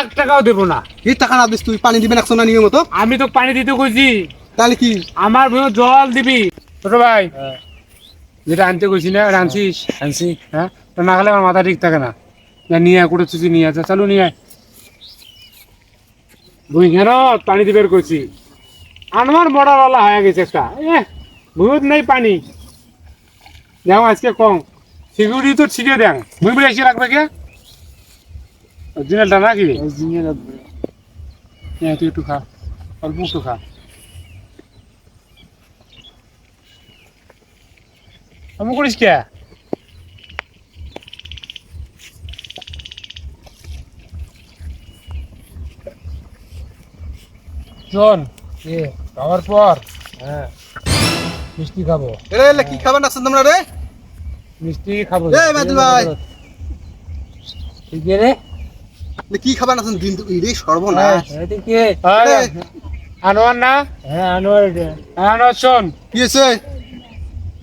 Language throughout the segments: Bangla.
এক টাকাও দেবো না। এই টাকা না দিস তুই পানি দিবেন একশো না নিয়ম মতো আমি তো পানি দিতে কইছি। তাহলে কি? আমার বউ জল দিবি। ছোট ভাই যেটা আনতে কইছি না আনছি। হ্যাঁ? তো না গেলে আমার মাথা ঠিক থাকে না। যা নিয়ে আয় কুটে চুচি নিয়ে আসা চালু নিয়ে আয়। বুঝি কেন? পানি দিবের কইছি। আনবার মরাওয়ালা হয়ে গেছে একটা। এ ভূত নেই পানি। যাও আজকে কম। সিকিউরিটি তো ঠিকই দেন। মুই বলে এসে রাখবে কে? অরিজিনালটা নাকি? হ্যাঁ তুই একটু খা। অল্প একটু খা। আমি করিস কে? শোন খাওয়ার পর হ্যাঁ। মিষ্টি খাব। এলে কি খাবেন আছেন তোমরা রে? মিষ্টি খাব। এ বাদল ভাই। ঠিক রে? কি খাবেন? আছেন দিন তো রে সর্বনাশ। এদিকে আনোয়ার না? হ্যাঁ আনোয়ার আনোয়ার শোন। কি হয়েছে?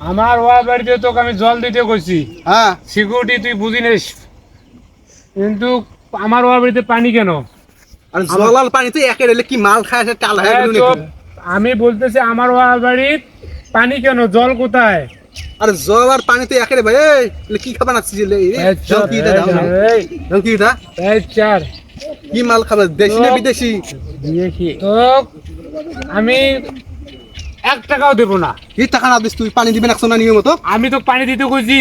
আমার ওয়া বাড়িতে তোকে আমি জল দিতে কইছি। হ্যাঁ। সিকিউরিটি তুই বুঝি নিস। কিন্তু আমার ওয়া বাড়িতে পানি কেন? আর জলাল পানি তো একে রেলে কি মাল খায় সে টাল হয়ে হ্যাঁ। আমি বলতেছি আমার ওয়া বাড়ির পানি কেন? জল কোথায়? আর জল আর পানি তো একে রে ভাই এই, কি খাবেন আছিস কি এটা এই, দাও? এই। চার। কি মাল খাবে দেশি না বিদেশি? তো আমি এক টাকাও দেবো না। এই টাকা না দিস তুই পানি দিবেন একশো না নিয়ম মতো আমি তো পানি দিতে কইছি।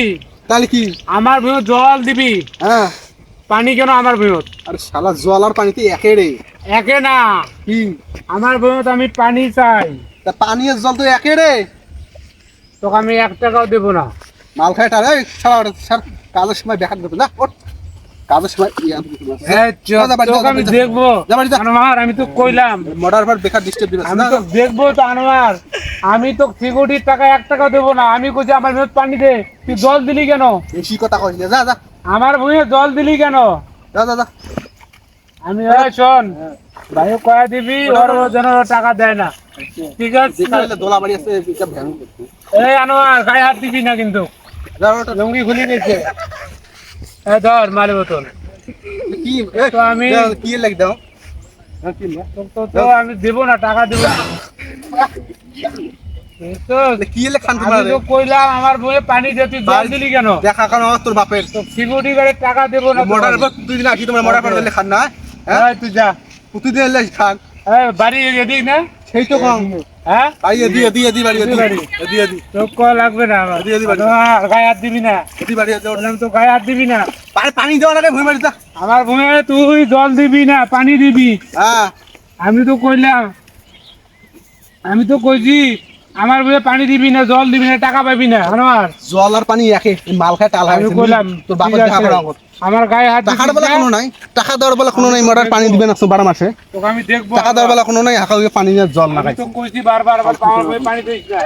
তাহলে কি? আমার ভূত জল দিবি। হ্যাঁ। পানি কেন আমার ভূত আর শালা জল আর পানি তো একে রে। একে না। কি? আমার ভূত আমি পানি চাই। তা পানি আর জল তো একে রে। তোকে আমি এক টাকাও দেবো না। মাল শালা ওটা স্যার কাজের সময় করতে না কাজের সময় ইয়া আমি। দেখব। আনোয়ার আমি তো কইলাম। মর্ডার পর বেকার ডিস্টার্ব দিবে আমি তো দেখব তো আনোয়ার। আমি তো সিকিউরিটির টাকা এক টাকা দেবো না। আমি কইছি আমার ভূত পানি দে। তুই জল দিলি কেন? বেশি কথা যা যা। আমার ভূয়ে জল দিলি কেন? যা যা যা। আমি শোন ভাই কয়া দিবি ওর যেন টাকা দেয় না। ঠিক আছে? দেখালে দোলা বাড়ি আছে এই আনোয়ার গায়ে হাত দিবি না কিন্তু। লুঙ্গি খুলে গেছে এই ধর মালে বোতল। কি? তো আমি- কি লাগে দাও? হ্যাঁ? তো- আমি দেবো না টাকা দেবো কইলাম আমার বইয়ে পানি দে তুই জল দিলি কেন? দেখা কারণ তোর বাপের। তো সিকিউরিটি গার্ডের টাকা দেবো না পর তুই দিন আসি তোমরা দিলে খান না? হ্যাঁ? তুই যা দিয়ে এলে খান। এই বাড়ি এদিক না? সেই তো কম। হ্যাঁ? বাড়ি এদি এদি এদি বাড়ি এদি বাড়ি। এদি ক লাগবে না আমার। এদি, এদি বাড়ি। গায়ে হাত দিবি না। এদি বাড়ি এদি তো গায়ে হাত দিবি না। পানি পানি দেওয়া লাগে ভুঁই আমার ভূমে তুই জল দিবি না পানি দিবি। হ্যাঁ। আমি তো কইলাম আমি তো কইছি আমার বুঝে পানি দিবি না জল দিবি না টাকা পাবি না আমার জল আর পানি একে মাল খায় টাল আমি বললাম তোর বাবা দেখা। করা আমার গায়ে হাত টাকার বেলা কোনো নাই টাকা দেওয়ার বেলা কোনো নাই মর্ডার পানি দিবেন একশো বারো মাসে। তোকে আমি দেখব টাকা দেওয়ার বেলা কোনো নাই হাঁকা পানি নিয়ে জল না খাই তো কইছি বারবার আবার পানি দিস না।